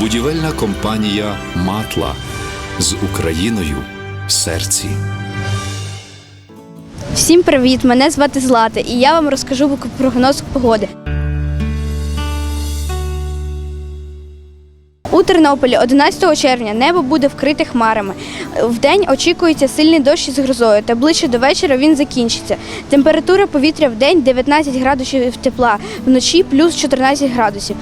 Будівельна компанія Матла з Україною в серці. Всім привіт! Мене звати Злата, і я вам розкажу прогноз погоди. У Тернополі 11 червня небо буде вкрите хмарами. Вдень очікується сильний дощ із грозою, та ближче до вечора він закінчиться. Температура повітря в день 19 градусів тепла, вночі плюс 14 градусів.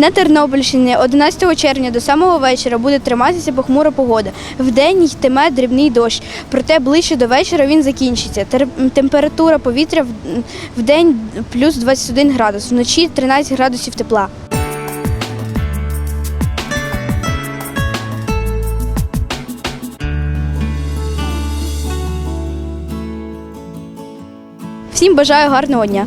На Тернопільщині 11 червня до самого вечора буде триматися похмура погода. Вдень йтиме дрібний дощ, проте ближче до вечора він закінчиться. Температура повітря в- в день плюс 21 градус, вночі 13 градусів тепла. Всім бажаю гарного дня!